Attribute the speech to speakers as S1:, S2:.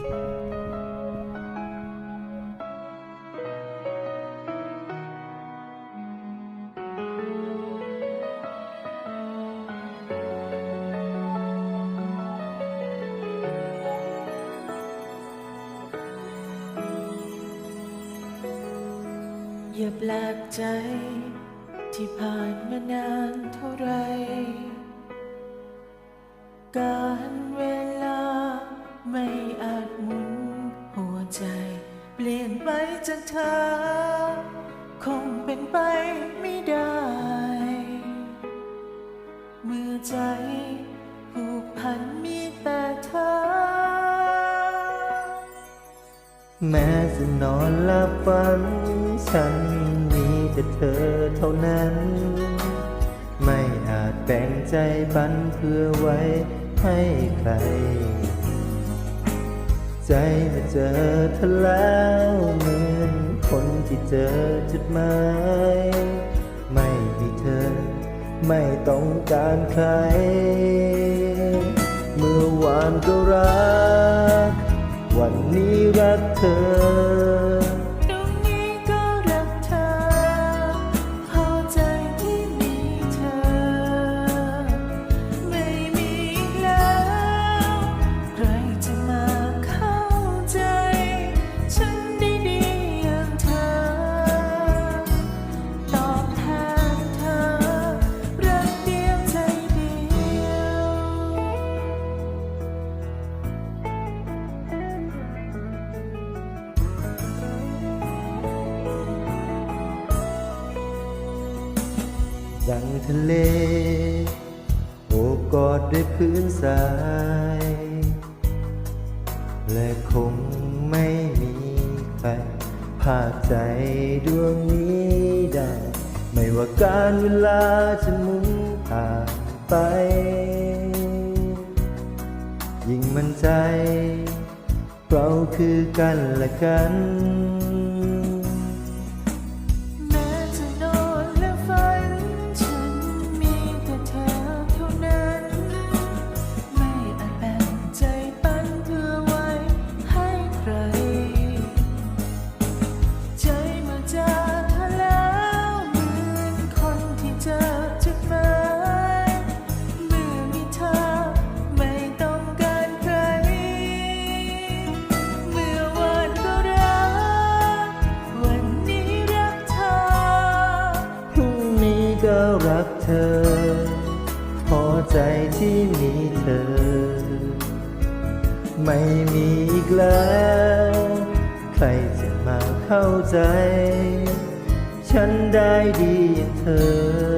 S1: อย่าแปลกใจที่ผ่านมานานเท่าไรกา เป็นไปไม่ได้ เมื่อใจผูกพันมีแต่เธอ
S2: แม้จะนอนหลับฝัน ฉันมีแต่เธอเท่านั้น ไม่อาจแบ่งใจปันเพื่อไว้ให้ใคร ใจมื่อเจอเธอแล้ว ที่เจอจุดหมายไม่มีเธอ ไม่ต้องการใคร เมื่อวานก็รัก วันนี้รักเธอ
S1: ดังทะ
S2: เล โอบกอดด้วยพื้นทราย และคงไม่มีใครพากใจดวงนี้ได้ ไม่ว่าการเวลาจะหมุนผ่านไป ยิ่งมั่นใจ เราคือกันและกัน รักเธอ พอใจที่มีเธอ ไม่มีอีกแล้ว ใครจะมาเข้าใจ ฉันได้ดีอย่างเธอ